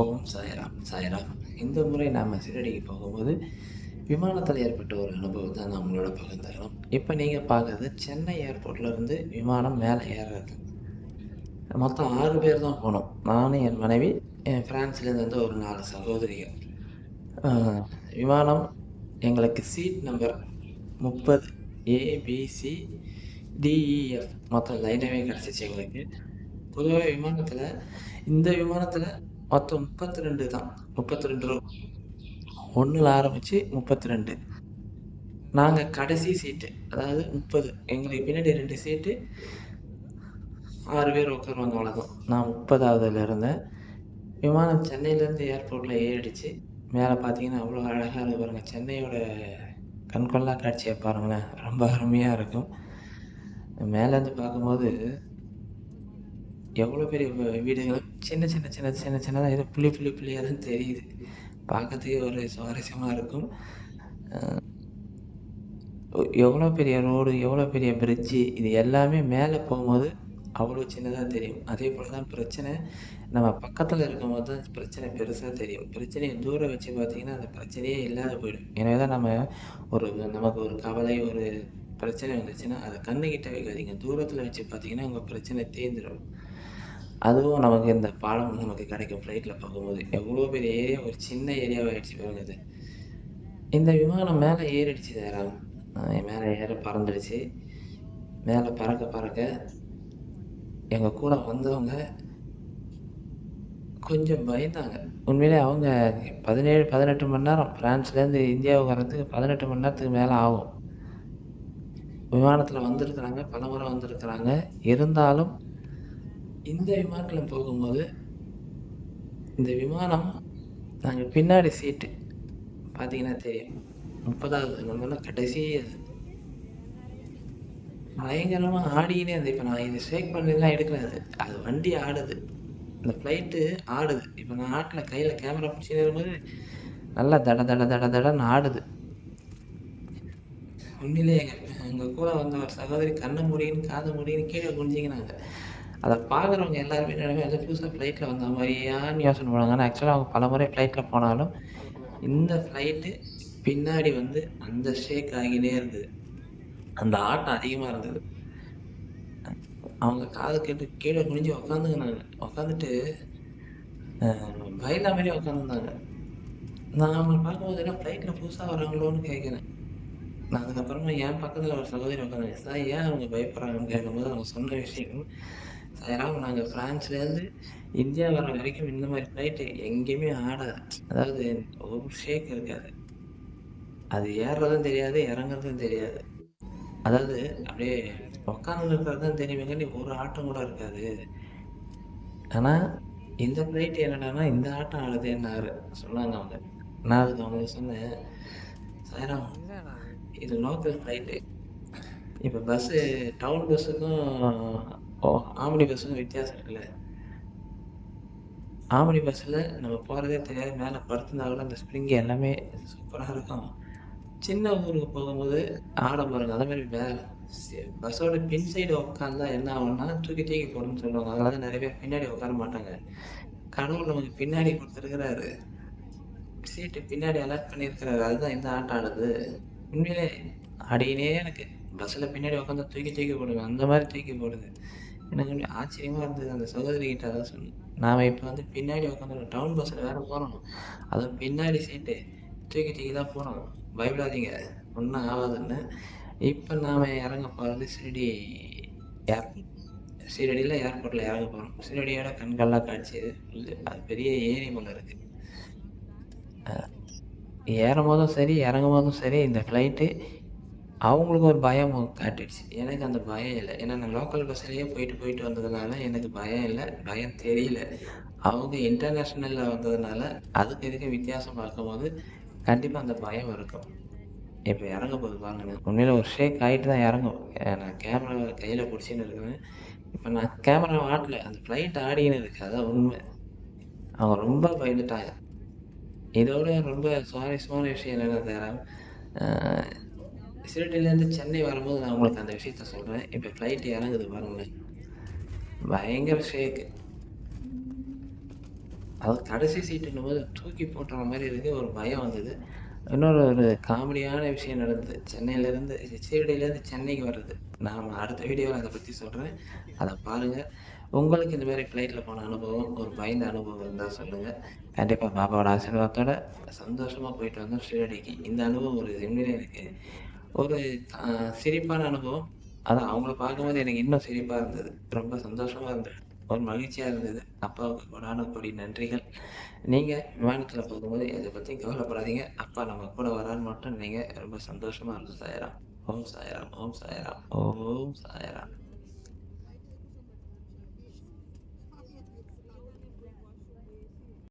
ஓம் சாய்ராம் சாய்ராம். இந்த முறை நாம் சிறடிக்கு போகும்போது விமானத்தில் ஏற்பட்ட ஒரு அனுபவம் தான் நம்மளோட பகிர்ந்துக்கிறோம். இப்போ நீங்கள் பார்க்குறது சென்னை ஏர்போர்ட்லேருந்து விமானம் மேலே ஏறுறது. மொத்தம் ஆறு பேர் தான் போனோம். நானும் என் மனைவி என் ஃப்ரான்ஸ்லேருந்து வந்து ஒரு நாலு சகோதரிகள். விமானம் எங்களுக்கு சீட் நம்பர் முப்பது ஏபிசி டிஇஎஃப் e, மொத்தம் லைனவே கிடச்சிச்சு எங்களுக்கு. பொதுவாக விமானத்தில் இந்த விமானத்தில் மொத்தம் முப்பத்தி ரெண்டு தான். முப்பத்தி ரெண்டு ஒன்றில் ஆரம்பித்து முப்பத்தி ரெண்டு நாங்கள் கடைசி சீட்டு அதாவது முப்பது. எங்களுக்கு பின்னாடி ரெண்டு சீட்டு ஆறு பேர் உட்காருவாங்க அவ்வளோதான் நான் முப்பதாவதுல இருந்தேன். விமானம் சென்னையிலேருந்து ஏர்போர்ட்டில் ஏறிடுச்சு மேலே பார்த்தீங்கன்னா அவ்வளோ அழகாக இருக்கு பாருங்கள் சென்னையோட கண்கொள்ளா காட்சியை பாருங்களேன். ரொம்ப அருமையாக இருக்கும். மேலேருந்து பார்க்கும்போது எவ்வளோ பெரிய வீ- வீடுகள் சின்ன சின்ன சின்ன சின்ன சின்னதாக ஏதோ புள்ளி புள்ளி புள்ளியாக தான் தெரியுது. பார்க்கறதுக்கே ஒரு சுவாரஸ்யமாக இருக்கும். எவ்வளோ பெரிய ரோடு எவ்வளோ பெரிய பிரிட்ஜு இது எல்லாமே மேலே போகும்போது அவ்வளோ சின்னதாக தெரியும். அதே போல் தான் பிரச்சனை நம்ம பக்கத்தில் இருக்கும்போது தான் பிரச்சனை பெருசாக தெரியும். பிரச்சனையை தூரம் வச்சு பார்த்தீங்கன்னா அந்த பிரச்சனையே இல்லாத போயிடும். எனவே தான் நம்ம ஒரு நமக்கு ஒரு கவலை ஒரு பிரச்சனை வந்துச்சுன்னா அதை கண்ணுக்கிட்ட வைக்காதீங்க. தூரத்தில் வச்சு பார்த்தீங்கன்னா உங்கள் பிரச்சனை தேர்ந்துடும் அதுவும் நமக்கு இந்த பாலம் நமக்கு கிடைக்கும் ஃப்ளைட்டில் பார்க்கும்போது. எவ்வளோ பெரிய ஏரியா ஒரு சின்ன ஏரியாவாகிடுச்சு பாருங்க இது இந்த விமானம் மேலே ஏறிடுச்சு நேரம் மேலே ஏற பறந்துடுச்சு. மேலே பறக்க பறக்க எங்கள் கூட வந்தவங்க கொஞ்சம் பயந்தாங்க. உண்மையிலே அவங்க பதினேழு பதினெட்டு மணி நேரம் ஃப்ரான்ஸ்லேருந்து இந்தியாவுக்கு வர்றதுக்கு பதினெட்டு மணி நேரத்துக்கு மேலே ஆகும். விமானத்தில் வந்திருக்கிறாங்க பல முறை வந்திருக்கிறாங்க. இருந்தாலும் இந்த விமானத்தில் போகும்போது இந்த விமானம் நாங்கள் பின்னாடி சீட்டு பார்த்தீங்கன்னா தெரியும். முப்பதாவது நம்ம கடைசி அது. பயங்கரமாக ஆடினே இருந்தது. இப்போ நான் இது ஷேக் பண்ணலாம் எடுக்கிறது அது வண்டி ஆடுது. இந்த ஃப்ளைட்டு ஆடுது. இப்போ நான் ஆட்டில் கையில் கேமரா பிடிச்சின்னு இருக்கும்போது நல்லா தட தட தட தடன்னு ஆடுது. உண்மையிலே எங்கள் எங்கள் கூட வந்த ஒரு சகோதரி கண்ணை முடின்னு காதை முடின்னு கீழே குனிஞ்சிக்கினாங்க. அதை பார்க்குறவங்க எல்லாருமே நினைவு எல்லாம் புதுசாக ஃப்ளைட்டில் வந்த மாதிரியான்னு யோசனை பண்ணுவாங்க. ஆனால் ஆக்சுவலாக அவங்க பல முறை ஃப்ளைட்டில் போனாலும் இந்த ஃப்ளைட்டு பின்னாடி வந்து அந்த ஷேக் ஆகினே இருந்தது. அந்த ஆட்டம் அதிகமாக இருந்தது. அவங்க காது கேட்டு கீழே குனிஞ்சு உக்காந்துக்கினாங்க. உக்காந்துட்டு பயந்தா மாதிரி உட்காந்துருந்தாங்க நான் அவங்களை பார்க்கும்போது என்ன ஃப்ளைட்டில் புதுசாக வராங்களோன்னு கேட்குறேன் நான் அதுக்கப்புறமா என் பக்கத்தில் ஒரு சகோதரி உட்காந்து சார் ஏன் அவங்க பயப்படுறாங்கன்னு? கேட்கும்போது அவங்க சொன்ன விஷயம் சாயராம் நாங்கள் ஃப்ரான்ஸ்லேருந்து இந்தியா வர வரைக்கும் இந்த மாதிரி ஃப்ளைட்டு எங்கேயுமே ஆடாது அதாவது ஒரு ஷேக் இருக்காது. அது ஏறுறதும் தெரியாது இறங்குறதும் தெரியாது. அதாவது அப்படியே உட்காந்து இருக்கிறது தான் தெரியுமே ஒரு ஆட்டம் கூட இருக்காது. ஆனால் இந்த ஃப்ளைட் என்னடான்னா இந்த ஆட்டம் ஆடுதுன்னாரு. சொன்னாங்க அவங்க. நான் அதுக்கு அவங்க சொன்னேன் சாயராம் இது லோக்கல் ஃப்ளைட்டு இப்போ பஸ்ஸு டவுன் பஸ்ஸுக்கும் ஓ. ஆம்னி பஸ்ஸும் வித்தியாசம் இருக்குல்ல. ஆம்னி பஸ்ஸில் நம்ம போகிறதே தெரியாது. மேலே படுத்திருந்தா கூட அந்த ஸ்ப்ரிங் எல்லாமே சூப்பராக இருக்கும். சின்ன ஊருக்கு போகும்போது ஆடம்பரம் பாருங்க அதே மாதிரி வே பஸ்ஸோட பின் சைடு உட்காந்தா என்ன ஆகும்னா தூக்கி தூக்கி போடுன்னு சொல்லுவாங்க. அதனால நிறைய பேர் பின்னாடி உட்கார மாட்டாங்க. கடவுள் நமக்கு பின்னாடி கொடுத்துருக்கிறாரு. சீட்டு பின்னாடி அலர்ட் பண்ணியிருக்கிறாரு. அதுதான் இந்த ஆட்டம் ஆடுது. உண்மையிலே ஆடினே எனக்கு பஸ்ஸில் பின்னாடி உட்காந்து தூக்கி தூக்கி போடுவேன். அந்த மாதிரி தூக்கி போடுது. எனக்கு அப்படி ஆச்சரியமாக இருந்தது அந்த சகோதரி கிட்ட அதான் சொன்னேன் நாம் இப்போ வந்து பின்னாடி உட்காந்து டவுன் பஸ்ஸில் வேறு போகிறோம் அதுவும் பின்னாடி சீட்டு தூக்கி தூக்கி தான் போகிறோம் பயப்படாதீங்க. ஒன்றும் ஆகாதுன்னு. இப்போ நாம் இறங்க போகிறது ஷிரடி ஏர்போர்ட் சீரடியில் ஏர்போர்ட்டில் இறங்க போகிறோம் சீரடியோட கண்கள்லாம் காட்சி அது பெரிய ஏரி போல இருக்குது ஏறும் போதும் சரி இறங்கும் போதும் சரி இந்த ஃப்ளைட்டு அவங்களுக்கும் ஒரு பயம் காட்டிடுச்சு. எனக்கு அந்த பயம் இல்லை. ஏன்னா நான் லோக்கல் பஸ்ஸிலேயே போயிட்டு போயிட்டு வந்ததுனால எனக்கு பயம் இல்லை. பயம் தெரியல. அவங்க இன்டர்நேஷ்னலில் வந்ததுனால அதுக்கு இதுக்கு வித்தியாசம் பார்க்கும்போது கண்டிப்பாக அந்த பயம் இருக்கும். இப்போ இறங்க போது பாருங்க. உண்மையில் ஒரு ஷேக் ஆகிட்டு தான் இறங்கும். நான் கேமரா கையில் பிடிச்சின்னு இருக்கிறேன். இப்போ நான் கேமரா ஆடல அந்த ஃப்ளைட் ஆடின்னு இருக்கு அதான் உண்மை. அவங்க ரொம்ப பயந்துட்டாங்க. இதோட ரொம்ப சுவாரஸ்யமான விஷயம் என்னென்ன தரேன் சிறுட்டிலேருந்து சென்னை வரும்போது நான் உங்களுக்கு அந்த விஷயத்த சொல்கிறேன் இப்போ ஃப்ளைட் இறங்குது பாருங்களேன் பயங்கர ஷேக்கு அது கடைசி சீட்டுன்னும்போது தூக்கி போட்டுற மாதிரி இருக்குது ஒரு பயம் வந்தது. இன்னொரு ஒரு காமெடியான விஷயம் நடந்தது. சென்னையிலேருந்து சீரடியிலேருந்து சென்னைக்கு வர்றது. நாம் அடுத்த வீடியோவில் அதை பற்றி சொல்கிறேன் அதை பாருங்க. உங்களுக்கு இந்த மாதிரி ஃப்ளைட்டில் போன அனுபவம், ஒரு பயந்த அனுபவம் இருந்தால் சொல்லுங்கள் கண்டிப்பாக பாபாவோட ஆசீர்வாதத்தோட சந்தோஷமாக போயிட்டு வந்தோம் ஷிரடிக்கு. இந்த அனுபவம் ஒரு ஜிம்மிலே இருக்குது ஒரு சிரிப்பான அனுபவம். அதான் அவங்கள பார்க்கும்போது எனக்கு இன்னும் சிரிப்பாக இருந்தது. ரொம்ப சந்தோஷமாக இருந்தது. ஒரு மகிழ்ச்சியாக இருந்தது. அப்பாவுக்கு கோடான கோடி நன்றிகள். நீங்கள் விமானத்தில் போகும்போது இதை பற்றி கவலைப்படாதீங்க. அப்பா நம்ம கூட வரான்னு மட்டும் நீங்கள் ரொம்ப சந்தோஷமாக இருந்து சாயராம் ஓம் சாய்ராம், ஓம் சாய்ராம், ஓம் சாய்ராம்.